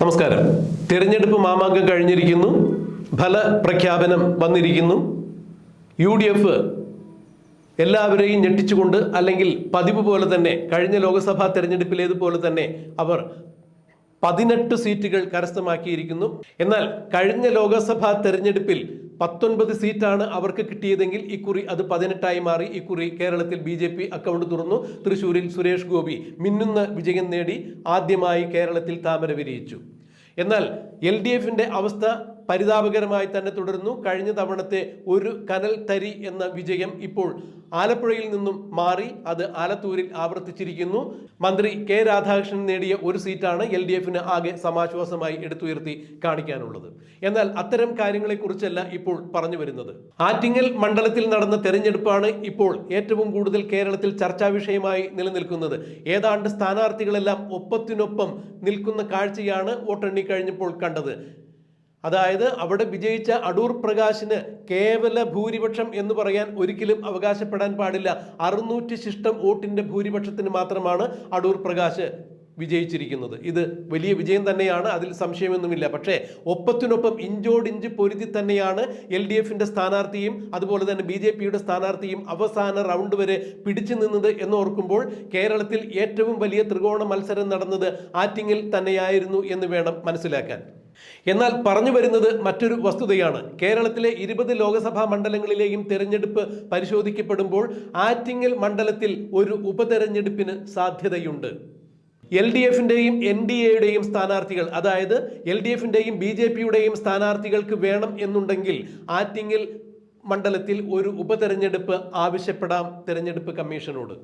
നമസ്കാരം. തിരഞ്ഞെടുപ്പ് മാമാങ്കം കഴിഞ്ഞിരിക്കുന്നു. ഫല പ്രഖ്യാപനം വന്നിരിക്കുന്നു. യു ഡി എഫ് എല്ലാവരെയും ഞെട്ടിച്ചുകൊണ്ട് അല്ലെങ്കിൽ പതിവ് പോലെ തന്നെ കഴിഞ്ഞ ലോക്സഭാ തെരഞ്ഞെടുപ്പിലേതുപോലെ തന്നെ അവർ പതിനെട്ട് സീറ്റുകൾ കരസ്ഥമാക്കിയിരിക്കുന്നു. എന്നാൽ കഴിഞ്ഞ ലോക്സഭാ തെരഞ്ഞെടുപ്പിൽ പത്തൊൻപത് സീറ്റാണ് അവർക്ക് കിട്ടിയതെങ്കിൽ ഇക്കുറി അത് പതിനെട്ടായി മാറി. ഇക്കുറി കേരളത്തിൽ ബി ജെ പി അക്കൗണ്ട് തുറന്നു. തൃശൂരിൽ സുരേഷ് ഗോപി മിന്നുന്ന വിജയം നേടി. ആദ്യമായി കേരളത്തിൽ താമര വിരിയിച്ചു. എന്നാൽ എൽ ഡി എഫിന്റെ അവസ്ഥ പരിതാപകരമായി തന്നെ തുടരുന്നു. കഴിഞ്ഞ തവണത്തെ ഒരു കനൽ തരി എന്ന വിജയം ഇപ്പോൾ ആലപ്പുഴയിൽ നിന്നും മാറി അത് ആലത്തൂരിൽ ആവർത്തിച്ചിരിക്കുന്നു. മന്ത്രി കെ രാധാകൃഷ്ണൻ നേടിയ ഒരു സീറ്റാണ് എൽ ഡി എഫിന് ആകെ സമാശ്വാസമായി എടുത്തുയർത്തി കാണിക്കാനുള്ളത്. എന്നാൽ അത്തരം കാര്യങ്ങളെക്കുറിച്ചല്ല ഇപ്പോൾ പറഞ്ഞു വരുന്നത്. ആറ്റിങ്ങൽ മണ്ഡലത്തിൽ നടന്ന തെരഞ്ഞെടുപ്പാണ് ഇപ്പോൾ ഏറ്റവും കൂടുതൽ കേരളത്തിൽ ചർച്ചാ വിഷയമായി നിലനിൽക്കുന്നത്. ഏതാണ്ട് സ്ഥാനാർത്ഥികളെല്ലാം ഒപ്പത്തിനൊപ്പം നിൽക്കുന്ന കാഴ്ചയാണ് വോട്ടെണ്ണി കഴിഞ്ഞപ്പോൾ കണ്ടത്. അതായത് അവിടെ വിജയിച്ച അടൂർ പ്രകാശിന് കേവല ഭൂരിപക്ഷം എന്ന് പറയാൻ ഒരിക്കലും അവകാശപ്പെടാൻ പാടില്ല. അറുന്നൂറ്റി ശിഷ്ടം വോട്ടിന്റെ ഭൂരിപക്ഷത്തിന് മാത്രമാണ് അടൂർ പ്രകാശ് വിജയിച്ചിരിക്കുന്നത്. ഇത് വലിയ വിജയം തന്നെയാണ് അതിൽ സംശയമൊന്നുമില്ല. പക്ഷേ ഒപ്പത്തിനൊപ്പം ഇഞ്ചോടിഞ്ച് പൊരുതി തന്നെയാണ് എൽ ഡി എഫിന്റെ സ്ഥാനാർത്ഥിയും അതുപോലെ തന്നെ ബി ജെ പിയുടെ സ്ഥാനാർത്ഥിയും അവസാന റൗണ്ട് വരെ പിടിച്ചു നിന്നത് എന്നോർക്കുമ്പോൾ കേരളത്തിൽ ഏറ്റവും വലിയ ത്രികോണ മത്സരം നടന്നത് ആറ്റിങ്ങിൽ തന്നെയായിരുന്നു എന്ന് വേണം മനസ്സിലാക്കാൻ. എന്നാൽ പറഞ്ഞു വരുന്നത് മറ്റൊരു വസ്തുതയാണ്. കേരളത്തിലെ ഇരുപത് ലോക്സഭാ മണ്ഡലങ്ങളിലെയും തെരഞ്ഞെടുപ്പ് പരിശോധിക്കപ്പെടുമ്പോൾ ആറ്റിങ്ങൽ മണ്ഡലത്തിൽ ഒരു ഉപതെരഞ്ഞെടുപ്പിന് സാധ്യതയുണ്ട്. എൽ ഡി എഫിന്റെയും എൻ ഡി എയുടെയും സ്ഥാനാർത്ഥികൾ അതായത് എൽ ഡി എഫിന്റെയും ബി ജെ പിയുടെയും സ്ഥാനാർത്ഥികൾക്ക് വേണം എന്നുണ്ടെങ്കിൽ ആറ്റിങ്ങൽ മണ്ഡലത്തിൽ ഒരു ഉപതെരഞ്ഞെടുപ്പ് ആവശ്യപ്പെടാം തെരഞ്ഞെടുപ്പ് കമ്മീഷനോട്.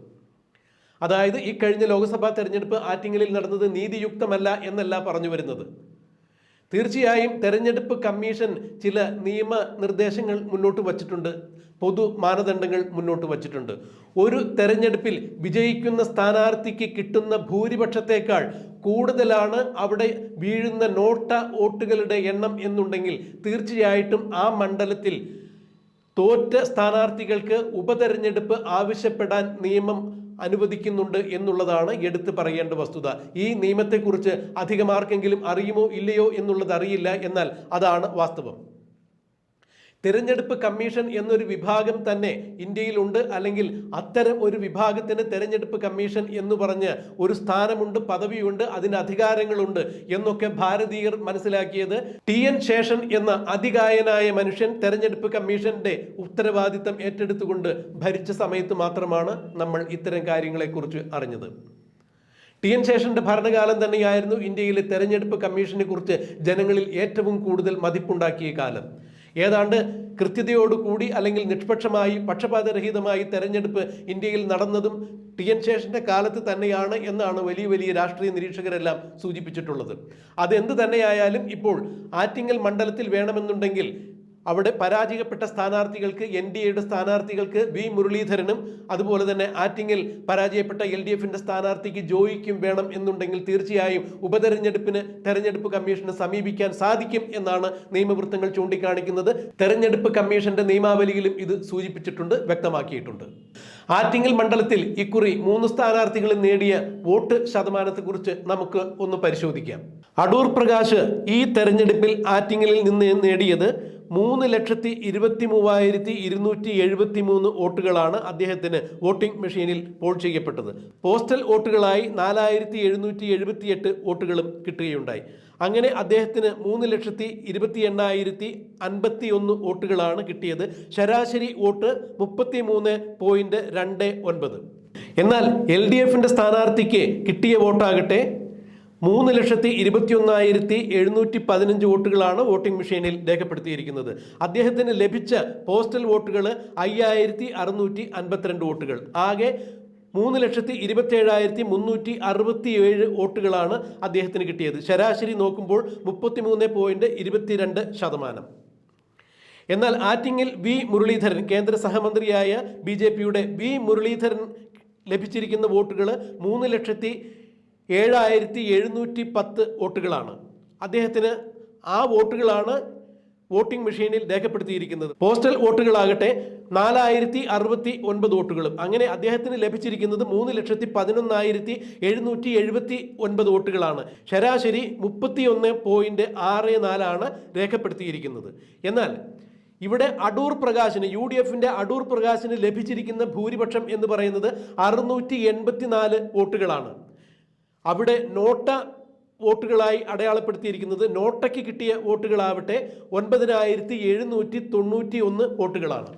അതായത് ഈ കഴിഞ്ഞ ലോക്സഭാ തെരഞ്ഞെടുപ്പ് ആറ്റിങ്ങലിൽ നടന്നത് നീതിയുക്തമല്ല എന്നല്ല പറഞ്ഞു വരുന്നത്. തീർച്ചയായും തെരഞ്ഞെടുപ്പ് കമ്മീഷൻ ചില നിയമ നിർദ്ദേശങ്ങൾ മുന്നോട്ട് വച്ചിട്ടുണ്ട്. പൊതു മാനദണ്ഡങ്ങൾ മുന്നോട്ട് വച്ചിട്ടുണ്ട്. ഒരു തെരഞ്ഞെടുപ്പിൽ വിജയിക്കുന്ന സ്ഥാനാർത്ഥിക്ക് കിട്ടുന്ന ഭൂരിപക്ഷത്തേക്കാൾ കൂടുതലാണ് അവിടെ വീഴുന്ന നോട്ട വോട്ടുകളുടെ എണ്ണം എന്നുണ്ടെങ്കിൽ തീർച്ചയായിട്ടും ആ മണ്ഡലത്തിൽ തോറ്റ സ്ഥാനാർത്ഥികൾക്ക് ഉപതെരഞ്ഞെടുപ്പ് ആവശ്യപ്പെടാൻ നിയമം അനുവദിക്കുന്നുണ്ട് എന്നുള്ളതാണ് എടുത്തു പറയേണ്ട വസ്തുത. ഈ നിയമത്തെക്കുറിച്ച് അധികമാർക്കെങ്കിലും അറിയുമോ ഇല്ലയോ എന്നുള്ളത് അറിയില്ല എന്നാൽ അതാണ് വാസ്തവം. തിരഞ്ഞെടുപ്പ് കമ്മീഷൻ എന്നൊരു വിഭാഗം തന്നെ ഇന്ത്യയിലുണ്ട് അല്ലെങ്കിൽ അത്തരം ഒരു വിഭാഗത്തിന് തെരഞ്ഞെടുപ്പ് കമ്മീഷൻ എന്ന് പറഞ്ഞ് ഒരു സ്ഥാനമുണ്ട് പദവിയുണ്ട് അതിന് അധികാരങ്ങളുണ്ട് എന്നൊക്കെ ഭാരതീയർ മനസ്സിലാക്കിയത് ടി എൻ ശേഷൻ എന്ന അതികായനായ മനുഷ്യൻ തെരഞ്ഞെടുപ്പ് കമ്മീഷന്റെ ഉത്തരവാദിത്തം ഏറ്റെടുത്തുകൊണ്ട് ഭരിച്ച സമയത്ത് മാത്രമാണ് നമ്മൾ ഇത്തരം കാര്യങ്ങളെക്കുറിച്ച് അറിഞ്ഞത്. ടി എൻ ശേഷന്റെ ഭരണകാലം തന്നെയായിരുന്നു ഇന്ത്യയിലെ തെരഞ്ഞെടുപ്പ് കമ്മീഷനെ കുറിച്ച് ജനങ്ങളിൽ ഏറ്റവും കൂടുതൽ മതിപ്പുണ്ടാക്കിയ കാലം. ഏതാണ്ട് കൃത്യതയോടുകൂടി അല്ലെങ്കിൽ നിഷ്പക്ഷമായി പക്ഷപാതരഹിതമായി തെരഞ്ഞെടുപ്പ് ഇന്ത്യയിൽ നടന്നതും ടി എൻ ശേഷന്റെ കാലത്ത് തന്നെയാണ് എന്നാണ് വലിയ വലിയ രാഷ്ട്രീയ നിരീക്ഷകരെല്ലാം സൂചിപ്പിച്ചിട്ടുള്ളത്. അതെന്ത് തന്നെയായാലും ഇപ്പോൾ ആറ്റിങ്ങൽ മണ്ഡലത്തിൽ വേണമെന്നുണ്ടെങ്കിൽ അവിടെ പരാജയപ്പെട്ട സ്ഥാനാർത്ഥികൾക്ക് എൻ ഡി എയുടെ സ്ഥാനാർത്ഥികൾക്ക് വി. മുരളീധരനും അതുപോലെ തന്നെ ആറ്റിങ്ങിൽ പരാജയപ്പെട്ട എൽ ഡി എഫിന്റെ സ്ഥാനാർത്ഥിക്ക് ജോയിക്കും വേണം എന്നുണ്ടെങ്കിൽ തീർച്ചയായും ഉപതെരഞ്ഞെടുപ്പിന് തെരഞ്ഞെടുപ്പ് കമ്മീഷനെ സമീപിക്കാൻ സാധിക്കും എന്നാണ് നിയമവൃത്തങ്ങൾ ചൂണ്ടിക്കാണിക്കുന്നത്. തെരഞ്ഞെടുപ്പ് കമ്മീഷന്റെ നിയമാവലിയിലും ഇത് സൂചിപ്പിച്ചിട്ടുണ്ട് വ്യക്തമാക്കിയിട്ടുണ്ട്. ആറ്റിങ്ങൽ മണ്ഡലത്തിൽ ഇക്കുറി മൂന്ന് സ്ഥാനാർത്ഥികൾ നേടിയ വോട്ട് ശതമാനത്തെക്കുറിച്ച് നമുക്ക് ഒന്ന് പരിശോധിക്കാം. അടൂർ പ്രകാശ് ഈ തെരഞ്ഞെടുപ്പിൽ ആറ്റിങ്ങലിൽ നിന്ന് നേടിയത് മൂന്ന് ലക്ഷത്തി ഇരുപത്തി മൂവായിരത്തി ഇരുന്നൂറ്റി എഴുപത്തി മൂന്ന് വോട്ടുകളാണ് അദ്ദേഹത്തിന് വോട്ടിംഗ് മെഷീനിൽ പോൾ ചെയ്യപ്പെട്ടത്. പോസ്റ്റൽ വോട്ടുകളായി നാലായിരത്തി എഴുന്നൂറ്റി എഴുപത്തി എട്ട് വോട്ടുകളും കിട്ടുകയുണ്ടായി. അങ്ങനെ അദ്ദേഹത്തിന് മൂന്ന് ലക്ഷത്തി ഇരുപത്തി എണ്ണായിരത്തി അൻപത്തി ഒന്ന് വോട്ടുകളാണ് കിട്ടിയത്. ശരാശരി വോട്ട് മുപ്പത്തി മൂന്ന് പോയിന്റ് രണ്ട് ഒൻപത്. എന്നാൽ എൽ ഡി എഫിന്റെ സ്ഥാനാർത്ഥിക്ക് കിട്ടിയ വോട്ടാകട്ടെ മൂന്ന് ലക്ഷത്തി ഇരുപത്തി ഒന്നായിരത്തി എഴുന്നൂറ്റി പതിനഞ്ച് വോട്ടുകളാണ് വോട്ടിംഗ് മെഷീനിൽ രേഖപ്പെടുത്തിയിരിക്കുന്നത്. അദ്ദേഹത്തിന് ലഭിച്ച പോസ്റ്റൽ വോട്ടുകൾ അയ്യായിരത്തി അറുന്നൂറ്റി അൻപത്തിരണ്ട് വോട്ടുകൾ. ആകെ മൂന്ന് ലക്ഷത്തി ഇരുപത്തേഴായിരത്തി മുന്നൂറ്റി അറുപത്തി ഏഴ് വോട്ടുകളാണ് അദ്ദേഹത്തിന് കിട്ടിയത്. ശരാശരി നോക്കുമ്പോൾ മുപ്പത്തിമൂന്ന് പോയിന്റ് ഇരുപത്തിരണ്ട് ശതമാനം. എന്നാൽ ആറ്റിങ്ങിൽ വി മുരളീധരൻ കേന്ദ്ര സഹമന്ത്രിയായ ബി ജെ പിയുടെ വി മുരളീധരൻ ലഭിച്ചിരിക്കുന്ന വോട്ടുകൾ മൂന്ന് ലക്ഷത്തി ഏഴായിരത്തി എഴുന്നൂറ്റി പത്ത് വോട്ടുകളാണ്. അദ്ദേഹത്തിന് ആ വോട്ടുകളാണ് വോട്ടിംഗ് മെഷീനിൽ രേഖപ്പെടുത്തിയിരിക്കുന്നത്. പോസ്റ്റൽ വോട്ടുകളാകട്ടെ നാലായിരത്തി അറുപത്തി ഒൻപത് വോട്ടുകളും. അങ്ങനെ അദ്ദേഹത്തിന് ലഭിച്ചിരിക്കുന്നത് മൂന്ന് ലക്ഷത്തി പതിനൊന്നായിരത്തി എഴുന്നൂറ്റി എഴുപത്തി ഒൻപത് വോട്ടുകളാണ്. ശരാശരി മുപ്പത്തി ഒന്ന് പോയിന്റ് ആറ് നാലാണ് രേഖപ്പെടുത്തിയിരിക്കുന്നത്. എന്നാൽ ഇവിടെ അടൂർ പ്രകാശിന് യു ഡി എഫിന്റെ അടൂർ പ്രകാശിന് ലഭിച്ചിരിക്കുന്ന ഭൂരിപക്ഷം എന്ന് പറയുന്നത് അറുന്നൂറ്റി എൺപത്തിനാല് വോട്ടുകളാണ്. അവിടെ നോട്ട വോട്ടുകളായി അടയാളപ്പെടുത്തിയിരിക്കുന്നത് നോട്ടയ്ക്ക് കിട്ടിയ വോട്ടുകളാവട്ടെ ഒൻപതിനായിരത്തി എഴുന്നൂറ്റി തൊണ്ണൂറ്റി ഒന്ന് വോട്ടുകളാണ്.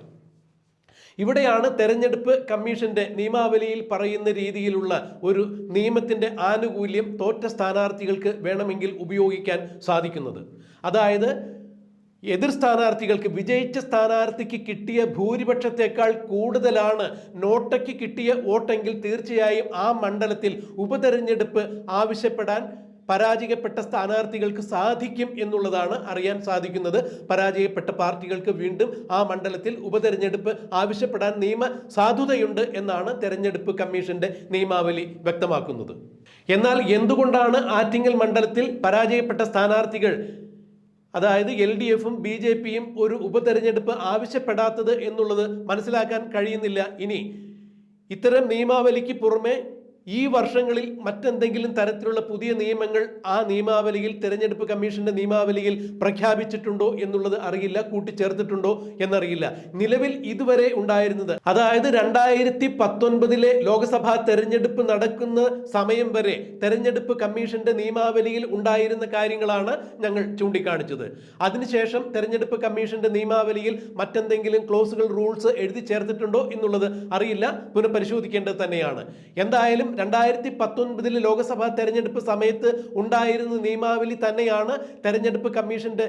ഇവിടെയാണ് തെരഞ്ഞെടുപ്പ് കമ്മീഷന്റെ നിയമാവലിയിൽ പറയുന്ന രീതിയിലുള്ള ഒരു നിയമത്തിന്റെ ആനുകൂല്യം തോറ്റ സ്ഥാനാർത്ഥികൾക്ക് വേണമെങ്കിൽ ഉപയോഗിക്കാൻ സാധിക്കുന്നത്. അതായത് എതിർ സ്ഥാനാർത്ഥികൾക്ക് വിജയിച്ച സ്ഥാനാർത്ഥിക്ക് കിട്ടിയ ഭൂരിപക്ഷത്തെക്കാൾ കൂടുതലാണ് നോട്ടയ്ക്ക് കിട്ടിയ വോട്ടെങ്കിൽ തീർച്ചയായും ആ മണ്ഡലത്തിൽ ഉപതെരഞ്ഞെടുപ്പ് ആവശ്യപ്പെടാൻ പരാജയപ്പെട്ട സ്ഥാനാർത്ഥികൾക്ക് സാധിക്കും എന്നുള്ളതാണ് അറിയാൻ സാധിക്കുന്നത്. പരാജയപ്പെട്ട പാർട്ടികൾക്ക് വീണ്ടും ആ മണ്ഡലത്തിൽ ഉപതെരഞ്ഞെടുപ്പ് ആവശ്യപ്പെടാൻ നിയമ സാധുതയുണ്ട് എന്നാണ് തെരഞ്ഞെടുപ്പ് കമ്മീഷന്റെ നിയമാവലി വ്യക്തമാക്കുന്നത്. എന്നാൽ എന്തുകൊണ്ടാണ് ആറ്റിങ്ങൽ മണ്ഡലത്തിൽ പരാജയപ്പെട്ട സ്ഥാനാർത്ഥികൾ അതായത് എൽ ഡി എഫും ബി ജെ പിയും ഒരു ഉപതെരഞ്ഞെടുപ്പ് ആവശ്യപ്പെടാത്തത് എന്നുള്ളത് മനസ്സിലാക്കാൻ കഴിയുന്നില്ല. ഇനി ഇത്തരം നിയമാവലിക്ക് പുറമെ ഈ വർഷങ്ങളിൽ മറ്റെന്തെങ്കിലും തരത്തിലുള്ള പുതിയ നിയമങ്ങൾ ആ നിയമാവലിയിൽ തെരഞ്ഞെടുപ്പ് കമ്മീഷന്റെ നിയമാവലിയിൽ പ്രഖ്യാപിച്ചിട്ടുണ്ടോ എന്നുള്ളത് അറിയില്ല കൂട്ടിച്ചേർത്തിട്ടുണ്ടോ എന്നറിയില്ല. നിലവിൽ ഇതുവരെ ഉണ്ടായിരുന്നത് അതായത് രണ്ടായിരത്തി പത്തൊൻപതിലെ ലോക്സഭാ തെരഞ്ഞെടുപ്പ് നടക്കുന്ന സമയം വരെ തെരഞ്ഞെടുപ്പ് കമ്മീഷന്റെ നിയമാവലിയിൽ ഉണ്ടായിരുന്ന കാര്യങ്ങളാണ് ഞങ്ങൾ ചൂണ്ടിക്കാണിച്ചത്. അതിനുശേഷം തെരഞ്ഞെടുപ്പ് കമ്മീഷന്റെ നിയമാവലിയിൽ മറ്റെന്തെങ്കിലും ക്ലോസുകൾ റൂൾസ് എഴുതി ചേർത്തിട്ടുണ്ടോ എന്നുള്ളത് അറിയില്ല പുനഃപരിശോധിക്കേണ്ടത് തന്നെയാണ്. എന്തായാലും രണ്ടായിരത്തി പത്തൊൻപതിലെ ലോക്സഭാ തെരഞ്ഞെടുപ്പ് സമയത്ത് ഉണ്ടായിരുന്ന നിയമാവലി തന്നെയാണ് തെരഞ്ഞെടുപ്പ് കമ്മീഷന്റെ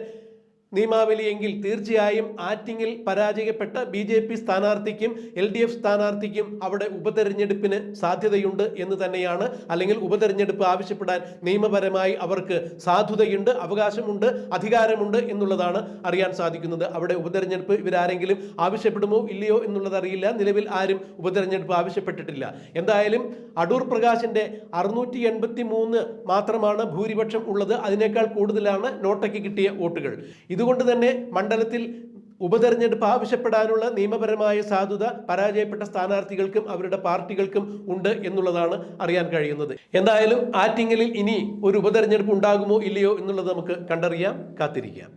നിയമാവലി എങ്കിൽ തീർച്ചയായും ആറ്റിങ്ങിൽ പരാജയപ്പെട്ട ബി ജെ പി സ്ഥാനാർത്ഥിക്കും എൽ ഡി എഫ് സ്ഥാനാർത്ഥിക്കും അവിടെ ഉപതെരഞ്ഞെടുപ്പിന് സാധ്യതയുണ്ട് എന്ന് തന്നെയാണ്. അല്ലെങ്കിൽ ഉപതെരഞ്ഞെടുപ്പ് ആവശ്യപ്പെടാൻ നിയമപരമായി അവർക്ക് സാധുതയുണ്ട് അവകാശമുണ്ട് അധികാരമുണ്ട് എന്നുള്ളതാണ് അറിയാൻ സാധിക്കുന്നത്. അവിടെ ഉപതെരഞ്ഞെടുപ്പ് ഇവരാരെങ്കിലും ആവശ്യപ്പെടുമോ ഇല്ലയോ എന്നുള്ളത് അറിയില്ല. നിലവിൽ ആരും ഉപതെരഞ്ഞെടുപ്പ് ആവശ്യപ്പെട്ടിട്ടില്ല. എന്തായാലും അടൂർ പ്രകാശിന്റെ അറുന്നൂറ്റി എൺപത്തി മൂന്ന് മാത്രമാണ് ഭൂരിപക്ഷം ഉള്ളത്. അതിനേക്കാൾ കൂടുതലാണ് നോട്ടയ്ക്ക് കിട്ടിയ വോട്ടുകൾ. ഇതുകൊണ്ട് തന്നെ മണ്ഡലത്തിൽ ഉപതെരഞ്ഞെടുപ്പ് ആവശ്യപ്പെടാനുള്ള നിയമപരമായ സാധ്യത പരാജയപ്പെട്ട സ്ഥാനാർത്ഥികൾക്കും അവരുടെ പാർട്ടികൾക്കും ഉണ്ട് എന്നുള്ളതാണ് അറിയാൻ കഴിയുന്നത്. എന്തായാലും ആറ്റിങ്ങലിൽ ഇനി ഒരു ഉപതെരഞ്ഞെടുപ്പ് ഉണ്ടാകുമോ ഇല്ലയോ എന്നുള്ളത് നമുക്ക് കണ്ടറിയാം കാത്തിരിക്കാം.